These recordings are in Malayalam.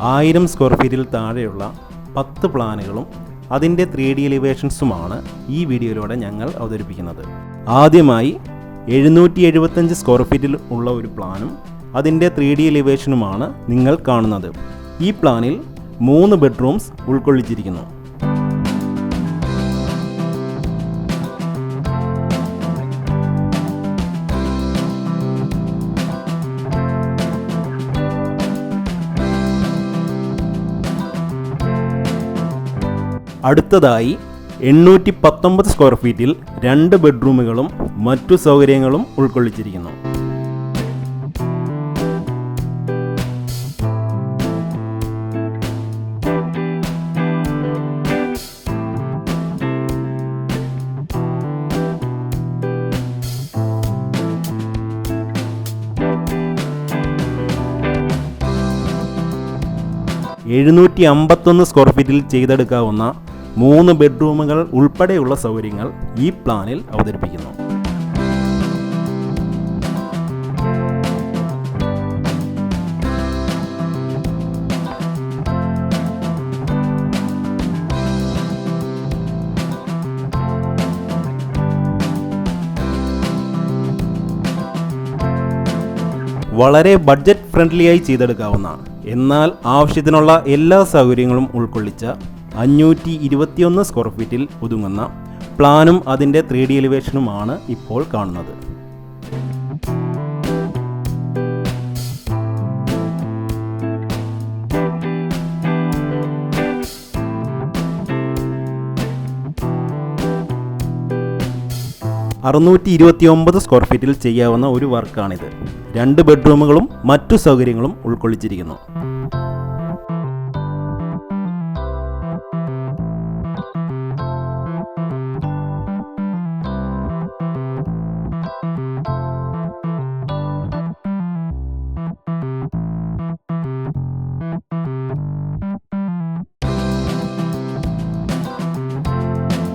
ആയിരം സ്ക്വയർ ഫീറ്റിൽ താഴെയുള്ള പത്ത് പ്ലാനുകളും അതിന്റെ ത്രീ ഡി എലിവേഷൻസുമാണ് ഈ വീഡിയോയിലൂടെ ഞങ്ങൾ അവതരിപ്പിക്കുന്നത്. ആദ്യമായി എഴുന്നൂറ്റി എഴുപത്തഞ്ച് സ്ക്വയർ ഫീറ്റിൽ ഉള്ള ഒരു പ്ലാനും അതിന്റെ ത്രീ ഡി എലിവേഷനുമാണ് നിങ്ങൾ കാണുന്നത്. ഈ പ്ലാനിൽ മൂന്ന് ബെഡ്റൂംസ് ഉൾക്കൊള്ളിച്ചിരിക്കുന്നു. അടുത്തതായി എണ്ണൂറ്റി പത്തൊമ്പത് സ്ക്വയർ ഫീറ്റിൽ രണ്ട് ബെഡ്റൂമുകളും മറ്റു സൗകര്യങ്ങളും ഉൾക്കൊള്ളിച്ചിരിക്കുന്നു. എഴുന്നൂറ്റി അമ്പത്തൊന്ന് സ്ക്വയർ ഫീറ്റിൽ ചെയ്തെടുക്കാവുന്ന മൂന്ന് ബെഡ്റൂമുകൾ ഉൾപ്പെടെയുള്ള സൗകര്യങ്ങൾ ഈ പ്ലാനിൽ അവതരിപ്പിക്കുന്നു. വളരെ ബഡ്ജറ്റ് ഫ്രണ്ട്ലിയായി ചെയ്തെടുക്കാവുന്ന എന്നാൽ ആവശ്യത്തിനുള്ള എല്ലാ സൗകര്യങ്ങളും ഉൾക്കൊള്ളിച്ച അഞ്ഞൂറ്റി ഇരുപത്തിയൊന്ന് സ്ക്വയർ ഫീറ്റിൽ ഒതുങ്ങുന്ന പ്ലാനും അതിന്റെ ത്രീ ഡി എലിവേഷനുമാണ് ഇപ്പോൾ കാണുന്നത്. അറുന്നൂറ്റി ഇരുപത്തി ഒമ്പത് സ്ക്വയർ ഫീറ്റിൽ ചെയ്യാവുന്ന ഒരു വർക്കാണിത് രണ്ട് ബെഡ്റൂമുകളും മറ്റു സൗകര്യങ്ങളും ഉൾക്കൊള്ളിച്ചിരിക്കുന്നു.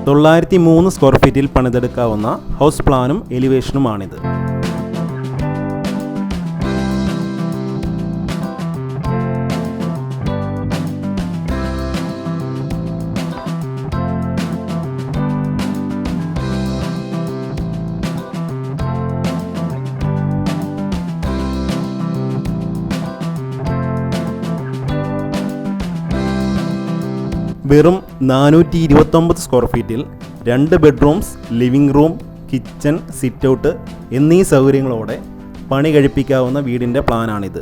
തൊള്ളായിരത്തി മൂന്ന് സ്ക്വയർ ഫീറ്റിൽ പണിതെടുക്കാവുന്ന ഹൗസ് പ്ലാനും എലിവേഷനുമാണിത്. വെറും നാനൂറ്റി ഇരുപത്തൊമ്പത് സ്ക്വയർ ഫീറ്റിൽ രണ്ട് bedrooms living room kitchen sit out എന്നീ സൗകര്യങ്ങളോടെ പണി കഴിപ്പിക്കാവുന്ന വീടിന്റെ പ്ലാനാണിത്.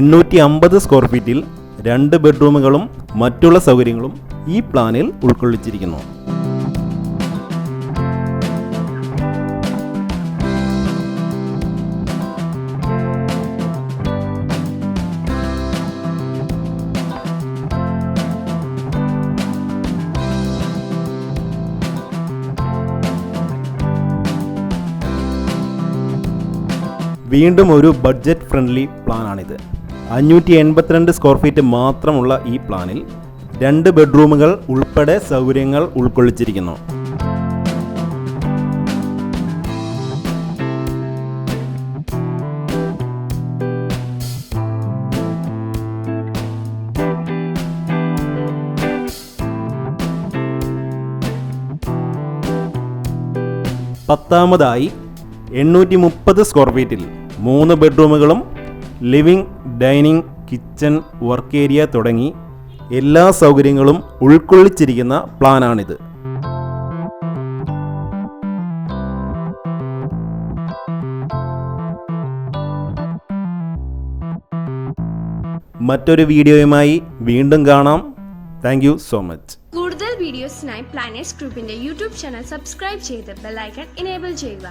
എണ്ണൂറ്റി അമ്പത് സ്ക്വയർ ഫീറ്റിൽ രണ്ട് ബെഡ്റൂമുകളും മറ്റുള്ള സൗകര്യങ്ങളും ഈ പ്ലാനിൽ ഉൾക്കൊള്ളിച്ചിരിക്കുന്നു. വീണ്ടും ഒരു ബഡ്ജറ്റ് ഫ്രണ്ട്ലി പ്ലാനാണിത്. അഞ്ഞൂറ്റി എൺപത്തിരണ്ട് സ്ക്വയർ ഫീറ്റ് മാത്രമുള്ള ഈ പ്ലാനിൽ രണ്ട് ബെഡ്റൂമുകൾ ഉൾപ്പെടെ സൗകര്യങ്ങൾ ഉൾക്കൊള്ളിച്ചിരിക്കുന്നു. പത്താമതായി എണ്ണൂറ്റി മുപ്പത് സ്ക്വയർ ഫീറ്റിൽ മൂന്ന് ബെഡ്റൂമുകളും living dining kitchen work area തുടങ്ങി എല്ലാ സൗകര്യങ്ങളും ഉൾക്കൊള്ളിച്ചിരിക്കുന്ന പ്ലാനാണിത്. മറ്റൊരു വീഡിയോയുമായി വീണ്ടും കാണാം. താങ്ക് യു സോ മച്ച് കൂടുതൽ വീഡിയോസിനായി പ്ലാനറ്റ്സ് ഗ്രൂപ്പിന്റെ യൂട്യൂബ് ചാനൽ സബ്സ്ക്രൈബ് ചെയ്ത് ബെല്ലൈക്കൺ എനേബിൾ ചെയ്യുക.